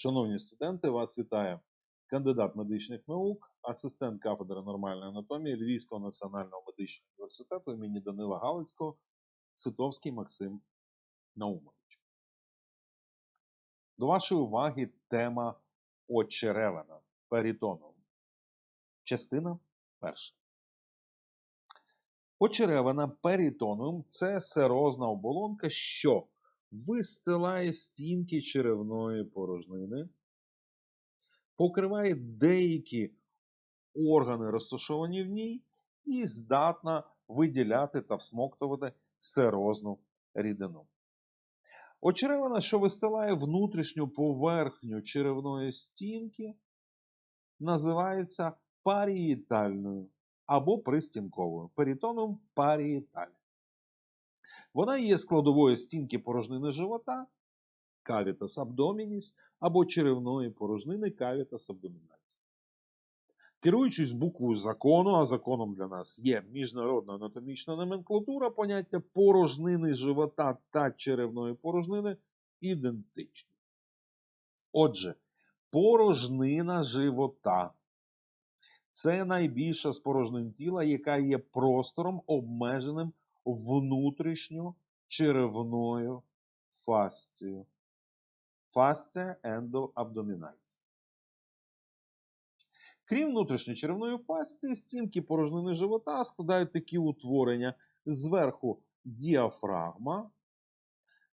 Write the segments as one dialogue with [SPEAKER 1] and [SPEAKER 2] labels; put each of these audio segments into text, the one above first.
[SPEAKER 1] Шановні студенти, вас вітає кандидат медичних наук, асистент кафедри нормальної анатомії Львівського національного медичного університету імені Данила Галицького Цитовський Максим Наумович. До вашої уваги тема очеревина перитоном. Частина перша. Очеревина перитоном це серозна оболонка, що вистилає стінки черевної порожнини, покриває деякі органи, розташовані в ній, і здатна виділяти та всмоктувати серозну рідину. Очеревина, що вистилає внутрішню поверхню черевної стінки, називається парієтальною або пристінковою перитоном парієталь. Вона є складовою стінки порожнини живота, кавітас абдомініс або черевної порожнини кавітас абдоміналіс. Керуючись буквою закону, а законом для нас є міжнародна анатомічна номенклатура, поняття порожнини живота та черевної порожнини ідентичні. Отже, порожнина живота це найбільша з порожнин тіла, яка є простором обмеженим внутрішньо черевною фасцією. Фасція ендоабдоміналіс. Крім внутрішньочеревної фасції, стінки порожнини живота складають такі утворення зверху діафрагма,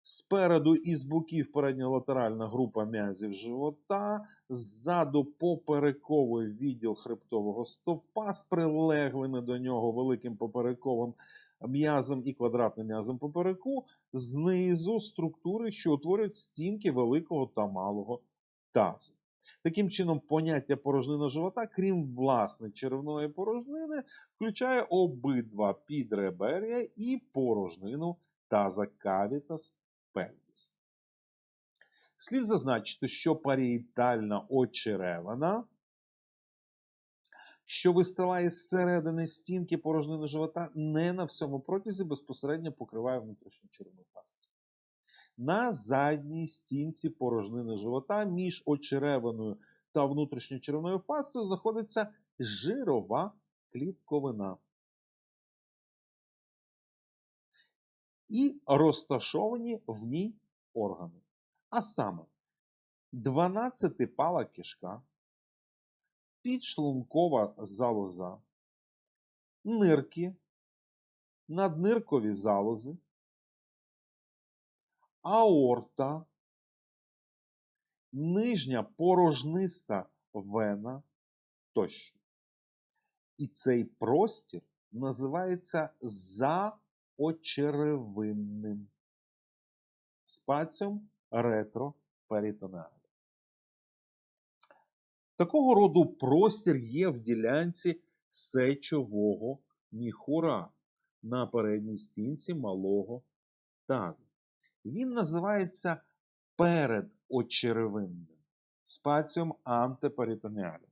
[SPEAKER 1] спереду і з боків передньолатеральна група м'язів живота, ззаду поперековий відділ хребтового стовпа з прилеглими до нього великим поперековим м'язом і квадратним м'язом попереку, знизу структури, що утворюють стінки великого та малого тазу. Таким чином, поняття порожнина живота, крім власне черевної порожнини, включає обидва підребер'я і порожнину таза кавітас пельвіс. Слід зазначити, що парієтальна очеревина що вистилає зсередини стінки порожнини живота, не на всьому протязі безпосередньо покриває внутрішню черевну пастю. На задній стінці порожнини живота між очеревиною та внутрішньочеревною пастою знаходиться жирова клітковина. І розташовані в ній органи. А саме 12 пала кишка, підшлункова залоза, нирки, надниркові залози, аорта, нижня порожниста вена тощо. І цей простір називається заочеревинним. Спаціум ретроперитонеаль. Такого роду простір є в ділянці сечового міхура на передній стінці малого тазу. Він називається передочеревинним спаціум антеперитоніалем.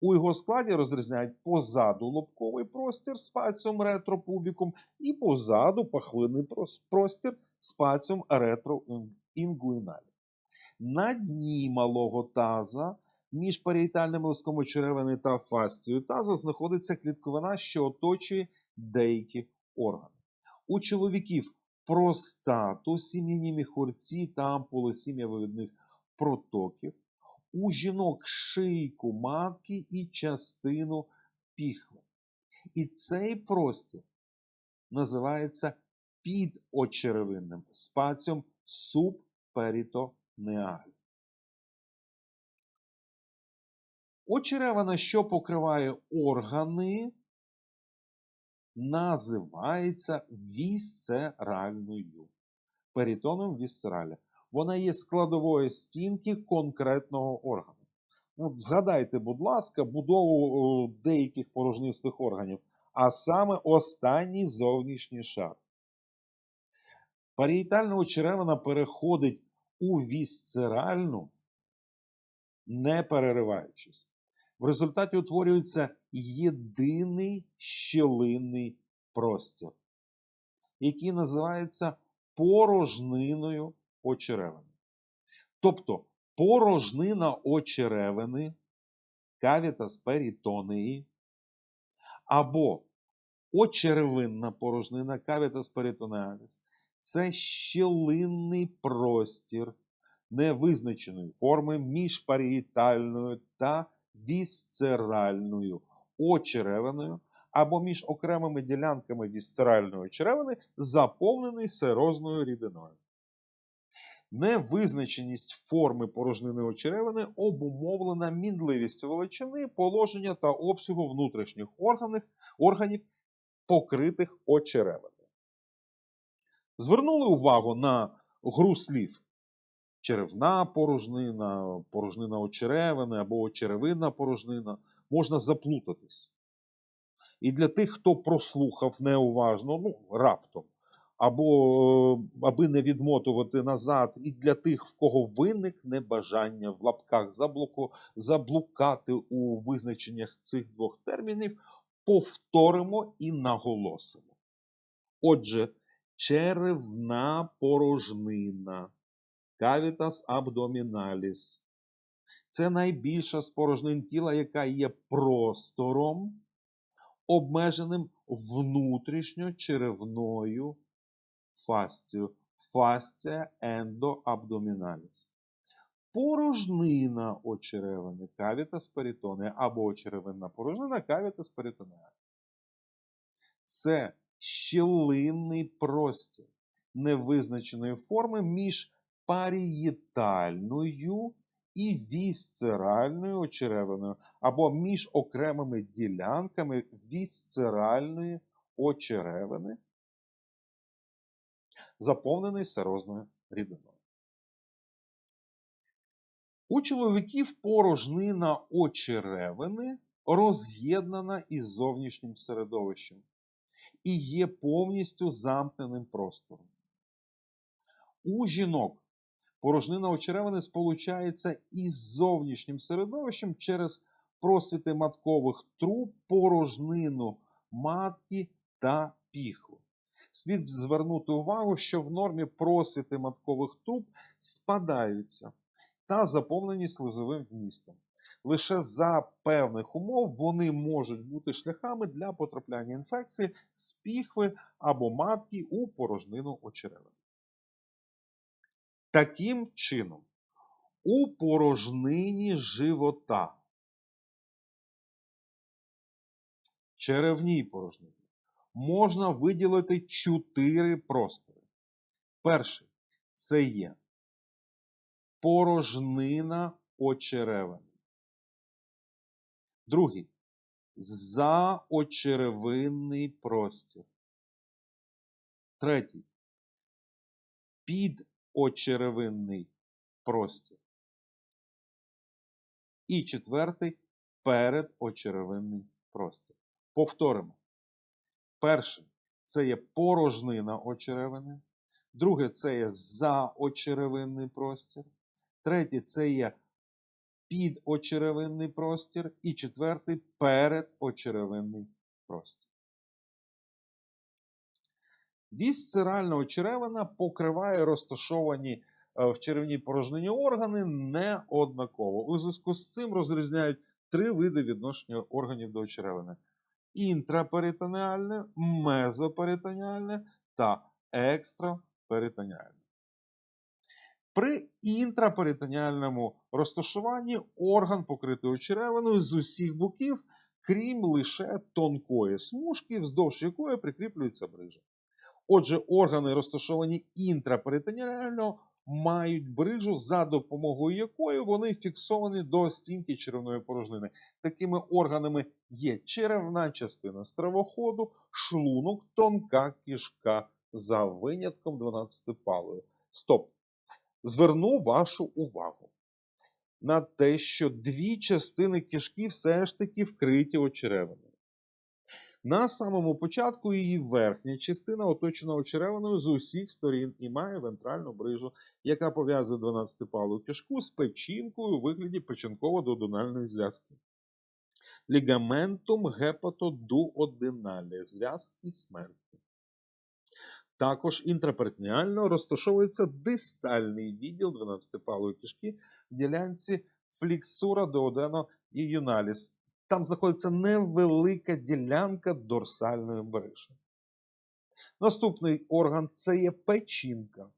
[SPEAKER 1] У його складі розрізняють позаду лобковий простір спаціум ретропубікум і позаду пахлинний простір спаціум ретроінгуїналем. На дні малого таза між парієтальним лиском очеревини та фасцією таза знаходиться клітковина, що оточує деякі органи. У чоловіків простату, сім'яні міхурці та ампули сім'явивідних протоків, у жінок шийку матки і частину піхви. І цей простір називається підочеревинним спаціум субперитонеаль. Очеревина, що покриває органи, називається вісцеральною. Перитоном вісцераля. Вона є складовою стінки конкретного органу. От Згадайте, будь ласка, будову деяких порожнистих органів, а саме останній зовнішній шар. Парієтальна очеревина переходить у вісцеральну, не перериваючись. В результаті утворюється єдиний щілинний простір, який називається порожниною очеревини. Тобто порожнина очеревини, кавітас перітонеї, або очеревинна порожнина, кавітас перитонеаліс. Це щілинний простір невизначеної форми між парієтальною та вісцеральною очеревиною або між окремими ділянками вісцеральної черевини, заповнений серозною рідиною. Невизначеність форми порожнини очеревини обумовлена мінливістю величини, положення та обсягу внутрішніх органів, органів, покритих очеревиною. Звернули увагу на гру слів черевна порожнина, порожнина очеревини або очеревинна порожнина, можна заплутатись. І для тих, хто прослухав неуважно, ну, раптом, або аби не відмотувати назад, і для тих, в кого виникне бажання в лапках заблоку, заблукати у визначеннях цих двох термінів, повторимо і наголосимо. Отже, черевна порожнина, cavitas abdominalis. Це найбільша з порожнин тіла, яка є простором, обмеженим внутрішньо-черевною фасцією. Фасція ендоабдоміналіс. Порожнина очеревини кавітас перитонея або очеревинна порожнина кавітас перитонея. Це щілинний простір невизначеної форми між парієтальною і вісцеральною очеревиною або між окремими ділянками вісцеральної очеревини, заповнений серозною рідиною. У чоловіків порожнина очеревини роз'єднана із зовнішнім середовищем і є повністю замкненим простором. У жінок порожнина очеревини сполучається із зовнішнім середовищем через просвіти маткових труб, порожнину матки та піхви. Слід звернути увагу, що в нормі просвіти маткових труб спадаються та заповнені слизовим вмістом. Лише за певних умов вони можуть бути шляхами для потрапляння інфекції з піхви або матки у порожнину очеревини. Таким чином, у порожнині живота, черевній порожнині, можна виділити чотири простори. Перший це є порожнина очеревини. Другий заочеревинний простір. Третій підочеревинний простір. І четвертий передочеревинний простір. Повторимо. Перше це є порожнина очеревини. Друге це є заочеревинний простір. Третє це є підочеревинний простір. І четвертий передочеревинний простір. Вісцеральна очеревина покриває розташовані е, в черевній порожнині органи неоднаково. У зв'язку з цим розрізняють три види відношення органів до очеревини: інтраперитонеальне, мезоперитонеальне та екстраперитонеальне. При інтраперитоніальному розташуванні орган покритий очеревиною з усіх боків, крім лише тонкої смужки, вздовж якої прикріплюється брижа. Отже, органи, розташовані інтраперитоніально, мають брижу, за допомогою якої вони фіксовані до стінки черевної порожнини. Такими органами є черевна частина стравоходу, шлунок, тонка кишка за винятком 12-палої. Стоп! Зверну вашу увагу на те, що дві частини кишки все ж таки вкриті очеревиною. На самому початку її верхня частина оточена очеревиною з усіх сторін і має вентральну брижу, яка пов'язує 12-палу кишку з печінкою у вигляді печінково-додональної зв'язки. Лігаментум гепатодуодиналі зв'язки смерті. Також інтраперитоніально розташовується дистальний відділ 12-палої кишки в ділянці фліксура дуодено і юналіс. Там знаходиться невелика ділянка дорсальної мережі. Наступний орган це є печінка.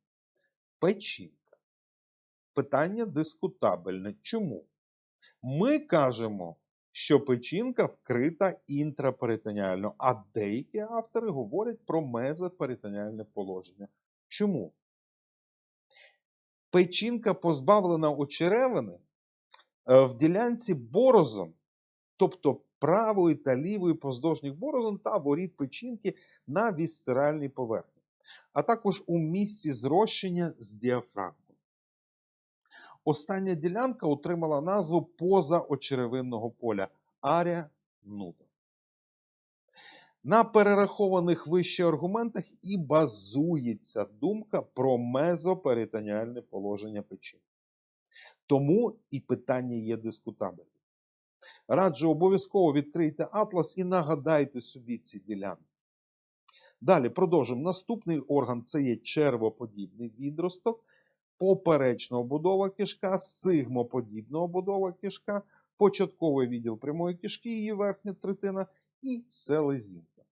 [SPEAKER 1] Печінка. Питання дискутабельне. Чому? Ми кажемо, що печінка вкрита інтраперитоніально, а деякі автори говорять про мезоперитоніальне положення. Чому? Печінка позбавлена очеревини е, в ділянці борозон, тобто правої та лівої поздовжніх борозон та воріт печінки на вісцеральній поверхні, а також у місці зрощення з діафрагмою. Остання ділянка отримала назву позаочеревинного поля арія нуда. На перерахованих вище аргументах і базується думка про мезоперитоніальне положення печінки. Тому і питання є дискутабельним. Раджу обов'язково відкрийте атлас і нагадайте собі ці ділянки. Далі продовжимо. Наступний орган це є червоподібний відросток, поперечна обудова кишка, сигмоподібна обудова кишка, початковий відділ прямої кишки, її верхня третина і селезінка.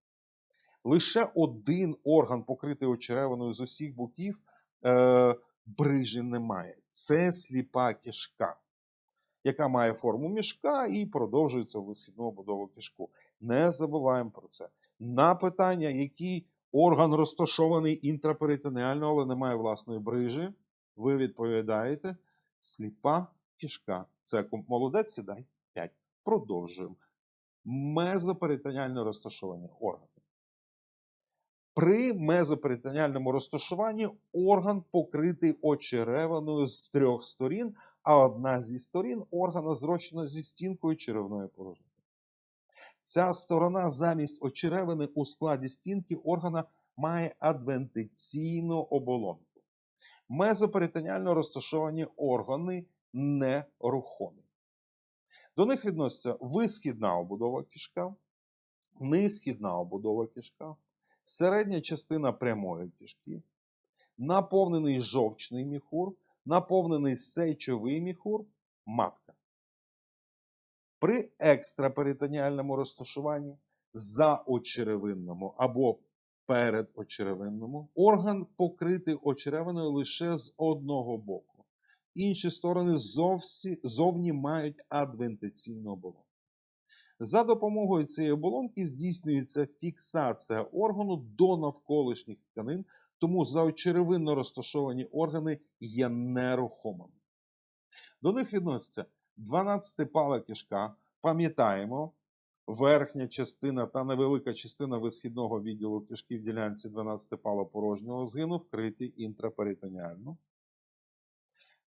[SPEAKER 1] Лише один орган, покритий очеревиною з усіх боків, е, брижі немає. Це сліпа кишка, яка має форму мішка і продовжується в висхідну обудову кишку. Не забуваємо про це. На питання, який орган розташований інтраперитонеально, але не має власної брижі, ви відповідаєте сліпа кишка. Це молодець, сідай 5. Продовжуємо. Мезоперитоніальне розташування органів. При мезоперитоніальному розташуванні орган покритий очеревиною з трьох сторін, а одна зі сторін органа зрощена зі стінкою черевної порожнини. Ця сторона замість очеревини у складі стінки органа має адвентиційну оболонку. Мезоперитоніально розташовані органи нерухомі. До них відносяться висхідна обудова кишка, низхідна обудова кишка, середня частина прямої кишки, наповнений жовчний міхур, наповнений сечовий міхур, матка. При екстраперитоніальному розташуванні заочеревинному або передочеревинному орган покритий очеревиною лише з одного боку. Інші сторони зовсі, зовні мають адвентиційну оболонку. За допомогою цієї оболонки здійснюється фіксація органу до навколишніх тканин, тому заочеревинно розташовані органи є нерухомими. До них відноситься 12-пала кишка. Пам'ятаємо, верхня частина та невелика частина висхідного відділу кишки в ділянці 12-пала порожнього згину вкриті інтраперитоніально.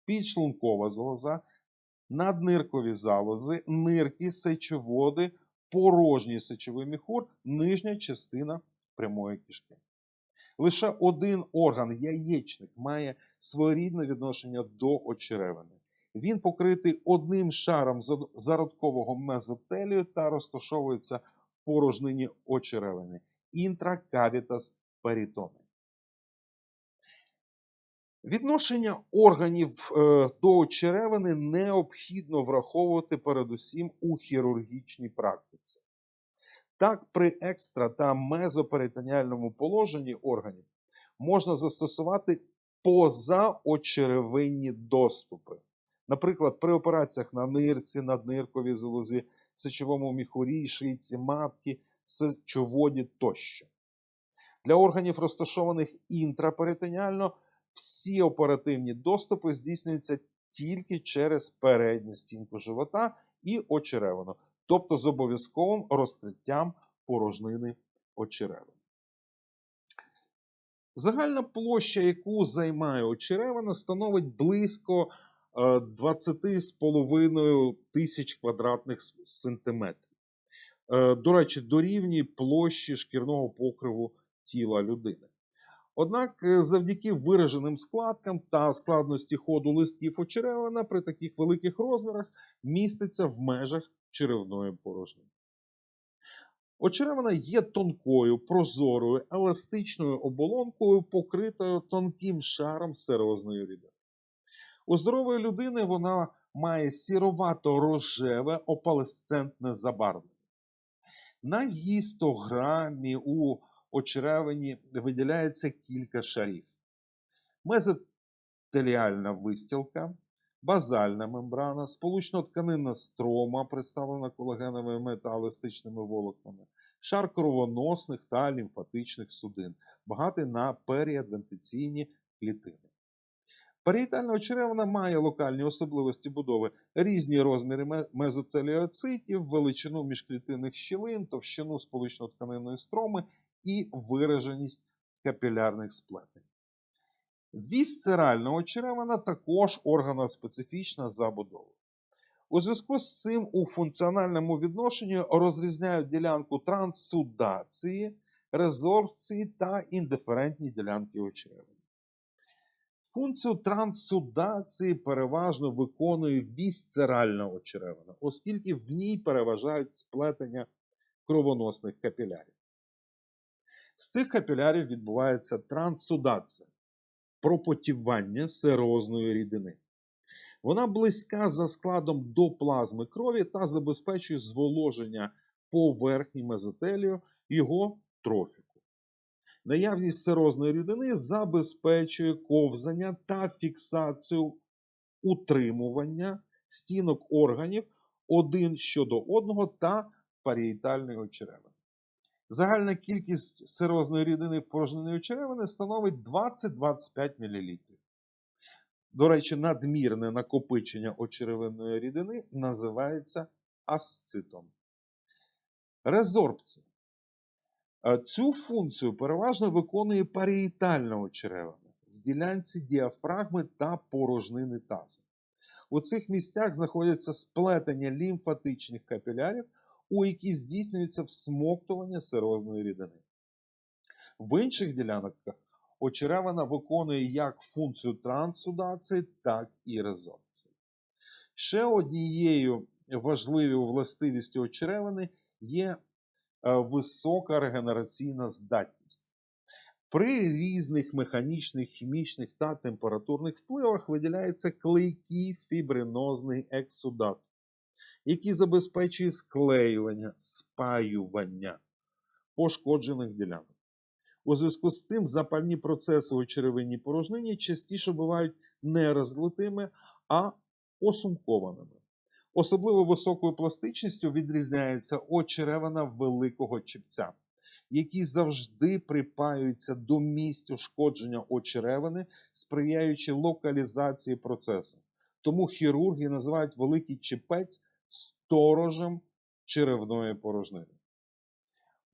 [SPEAKER 1] Підшлункова залоза, надниркові залози, нирки, сечоводи, порожній сечовий міхур, нижня частина прямої кишки. Лише один орган, яєчник, має своєрідне відношення до очеревини. Він покритий одним шаром зародкового мезотелію та розташовується в порожнині очеревини інтракавітас перітони. Відношення органів е, до очеревини необхідно враховувати передусім у хірургічній практиці. Так, при екстра та мезоперитоніальному положенні органів можна застосувати позаочеревинні доступи. Наприклад, при операціях на нирці, наднирковій залозі, сечовому міхурі, шийці матки, сечоводі тощо. Для органів, розташованих інтраперитоніально, всі оперативні доступи здійснюються тільки через передню стінку живота і очеревину, тобто з обов'язковим розкриттям порожнини очеревини. Загальна площа, яку займає очеревина, становить близько 20,5 тисяч квадратних сантиметрів. Е, до речі, дорівнює площі шкірного покриву тіла людини. Однак, е, завдяки вираженим складкам та складності ходу листків очеревина при таких великих розмірах міститься в межах черевної порожнини. Очеревина є тонкою, прозорою, еластичною оболонкою, покритою тонким шаром серозної рідини. У здорової людини вона має сіровато-рожеве опалесцентне забарвлення. На її 100 грамі у очеревині виділяється кілька шарів. Мезотеліальна вистілка, базальна мембрана, сполучно-тканинна строма, представлена колагеновими та еластичними волокнами, шар кровоносних та лімфатичних судин, багатий на періадвентиційні клітини. Парієтальна очеревина має локальні особливості будови, різні розміри мезотеліоцитів, величину міжклітинних щілин, товщину сполучно-тканинної строми і вираженість капілярних сплетень. Вісцеральна очеревина також органоспецифічна забудова. У зв'язку з цим у функціональному відношенні розрізняють ділянку транссудації, резорбції та індиферентні ділянки очеревини. Функцію транссудації переважно виконує вісцеральна очеревина, оскільки в ній переважають сплетення кровоносних капілярів. З цих капілярів відбувається транссудація пропотівання серозної рідини. Вона близька за складом до плазми крові та забезпечує зволоження поверхні мезотелію його трофіку. Наявність серозної рідини забезпечує ковзання та фіксацію утримування стінок органів один щодо одного та парієтальної очеревини. Загальна кількість серозної рідини в порожнині очеревини становить 20-25 мл. До речі, надмірне накопичення очеревинної рідини називається асцитом. Резорбція. Е, Цю функцію переважно виконує парієтальна очеревина в ділянці діафрагми та порожнини тазу. У цих місцях знаходяться сплетення лімфатичних капілярів, у які здійснюється всмоктування серозної рідини. В інших ділянках очеревина виконує як функцію транссудації, так і резорбції. Ще однією важливою властивістю очеревини є е, висока регенераційна здатність. При різних механічних, хімічних та температурних впливах виділяється клейкий фібринозний ексудат, який забезпечує склеювання, спаювання пошкоджених ділянок. У зв'язку з цим запальні процеси у черевинній порожнині частіше бувають не розлитими, а осумкованими. Особливо високою пластичністю відрізняється очеревина великого чіпця, які завжди припаються до місць ушкодження очеревини, сприяючи локалізації процесу. Тому хірурги називають великий чіпець сторожем черевної порожнини.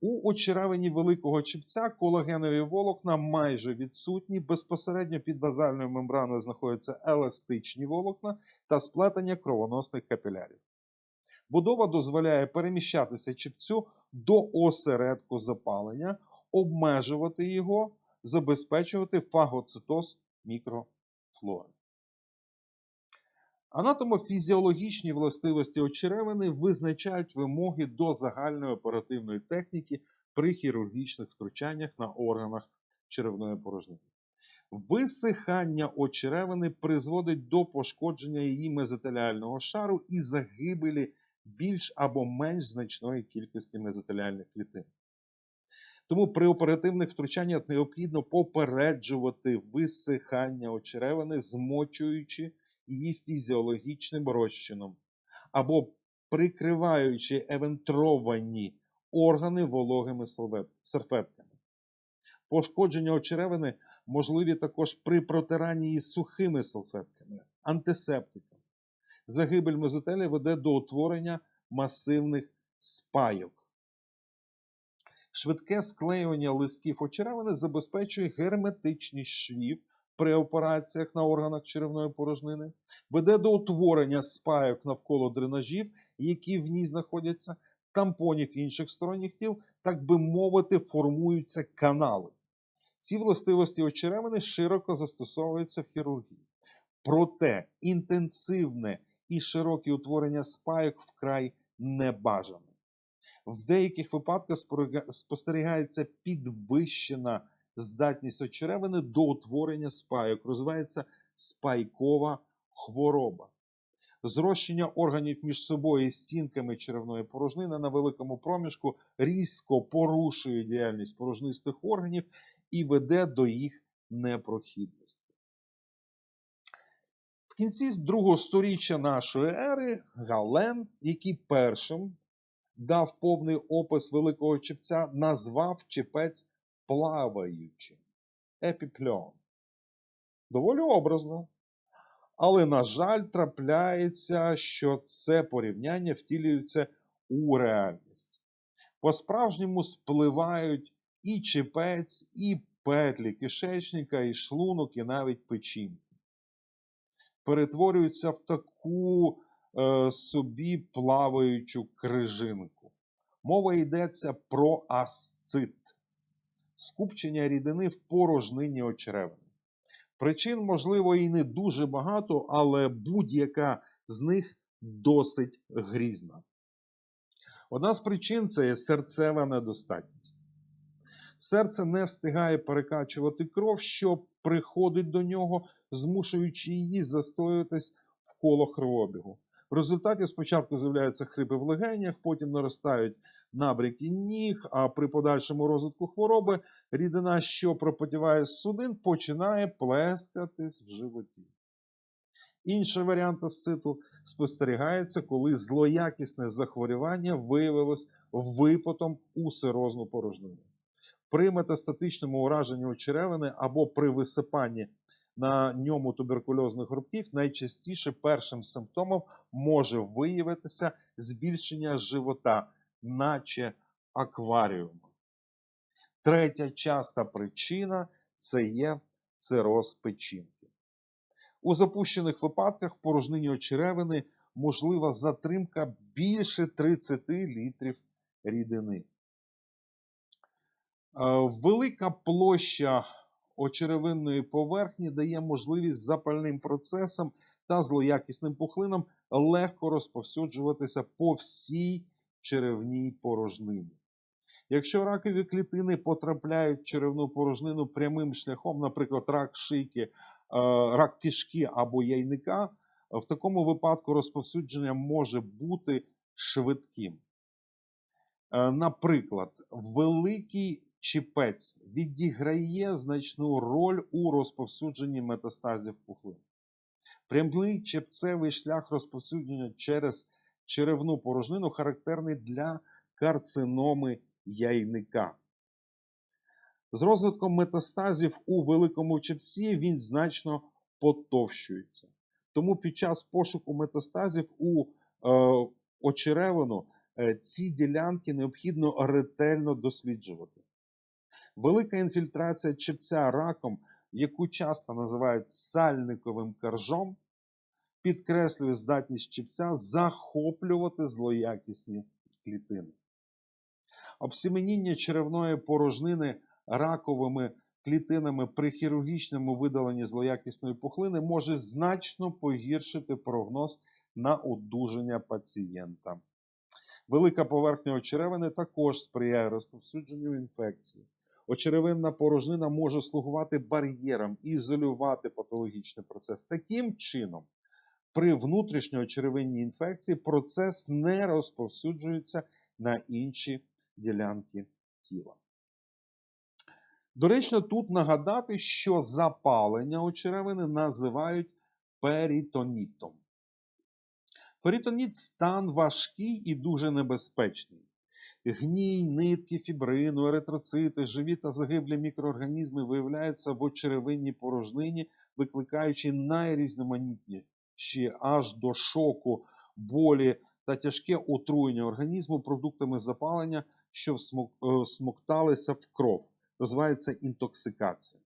[SPEAKER 1] У очеревині великого чіпця колагенові волокна майже відсутні. Безпосередньо під базальною мембраною знаходяться еластичні волокна та сплетення кровоносних капілярів. Будова дозволяє переміщатися чіпцю до осередку запалення, обмежувати його, забезпечувати фагоцитоз мікрофлори. Анатомофізіологічні властивості очеревини визначають вимоги до загальної оперативної техніки при хірургічних втручаннях на органах черевної порожнини. Висихання очеревини призводить до пошкодження її мезотеліального шару і загибелі більш або менш значної кількості мезотеліальних клітин. Тому при оперативних втручаннях необхідно попереджувати висихання очеревини, змочуючи її фізіологічним розчином або прикриваючи евентровані органи вологими серфетками. Пошкодження очеревини можливі також при протиранні її сухими салфетками, антисептиками. Загибель мезотелі веде до утворення масивних спайок. Швидке склеювання листків очеревини забезпечує герметичність швів при операціях на органах черевної порожнини, веде до утворення спайок навколо дренажів, які в ній знаходяться, тампонів інших сторонніх тіл, так би мовити, формуються канали. Ці властивості очеревини широко застосовуються в хірургії. Проте інтенсивне і широке утворення спайок вкрай небажане. В деяких випадках спостерігається підвищена здатність очеревини до утворення спайок, розвивається спайкова хвороба. Зрощення органів між собою і стінками черевної порожнини на великому проміжку різко порушує діяльність порожнистих органів і веде до їх непрохідності. В кінці другого сторіччя нашої ери Гален, який першим дав повний опис великого чепця, назвав чепець плаваючим епіпльон. Доволі образно. Але, на жаль, трапляється, що це порівняння втілюється у реальність. По-справжньому спливають і чепець, і петлі кишечника, і шлунок, і навіть печінки. Перетворюються в таку е, собі плаваючу крижинку. Мова йдеться про асцит, скупчення рідини в порожнині очеревини. Причин, можливо, і не дуже багато, але будь-яка з них досить грізна. Одна з причин це є серцева недостатність. Серце не встигає перекачувати кров, що приходить до нього, змушуючи її застоюватись в коло кровообігу. В результаті спочатку з'являються хрипи в легенях, потім наростають набряки ніг, а при подальшому розвитку хвороби рідина, що пропотіває з судин, починає плескатись в животі. Інший варіант асциту спостерігається, коли злоякісне захворювання виявилось випотом у сирозну порожнину. При метастатичному ураженні очеревини або при висипанні на ньому туберкульозних грубків найчастіше першим симптомом може виявитися збільшення живота, наче акваріум. Третя часта причина це є цироз печінки. У запущених випадках порожнині очеревини можлива затримка більше 30 літрів рідини. Е, Велика площа очеревинної поверхні дає можливість запальним процесам та злоякісним пухлинам легко розповсюджуватися по всій черевній порожнині. Якщо ракові клітини потрапляють в черевну порожнину прямим шляхом, наприклад, рак шийки, е, рак кишки або яйника, в такому випадку розповсюдження може бути швидким. Е, Наприклад, великий чіпець відіграє значну роль у розповсюдженні метастазів пухлин. Прямий чепцевий шлях розповсюдження через черевну порожнину характерний для карциноми яйника. З розвитком метастазів у великому чепці він значно потовщується. Тому під час пошуку метастазів у е, очеревину е, ці ділянки необхідно ретельно досліджувати. Велика інфільтрація чепця раком, яку часто називають сальниковим каржом, підкреслює здатність чепця захоплювати злоякісні клітини. Обсеменіння черевної порожнини раковими клітинами при хірургічному видаленні злоякісної пухлини може значно погіршити прогноз на одужання пацієнта. Велика поверхня очеревини також сприяє розповсюдженню інфекції. Очеревинна порожнина може слугувати бар'єром і ізолювати патологічний процес. Таким чином, при внутрішньоочеревинній інфекції процес не розповсюджується на інші ділянки тіла. Доречно тут нагадати, що запалення очеревини називають перитонітом. Перитоніт стан важкий і дуже небезпечний. Гній, нитки, фібрину, еритроцити, живі та загиблі мікроорганізми виявляються в очеревинній порожнині, викликаючи найрізноманітніші аж до шоку, болі та тяжке отруєння організму продуктами запалення, що е, всмокталися в кров. Розвивається інтоксикація.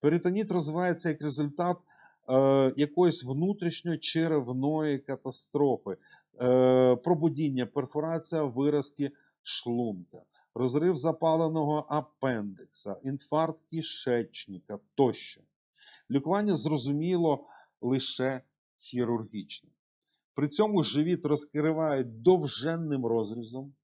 [SPEAKER 1] Перитоніт розвивається як результат е, якоїсь внутрішньочеревної катастрофи, е, пробудіння, перфорація виразки шлунка, розрив запаленого апендикса, інфаркт кишечника тощо. Лікування зрозуміло лише хірургічне. При цьому живіт розкривають довженним розрізом.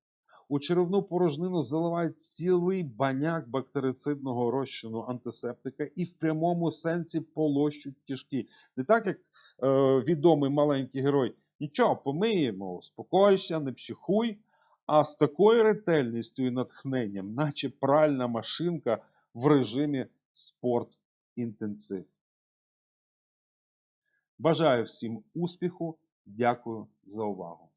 [SPEAKER 1] У черевну порожнину заливають цілий баняк бактерицидного розчину антисептика і в прямому сенсі полощуть кишки. Не так, як е, відомий маленький герой. Нічого, помиємо, успокойся, не психуй. А з такою ретельністю і натхненням, наче пральна машинка в режимі спорт інтенсив. Бажаю всім успіху. Дякую за увагу.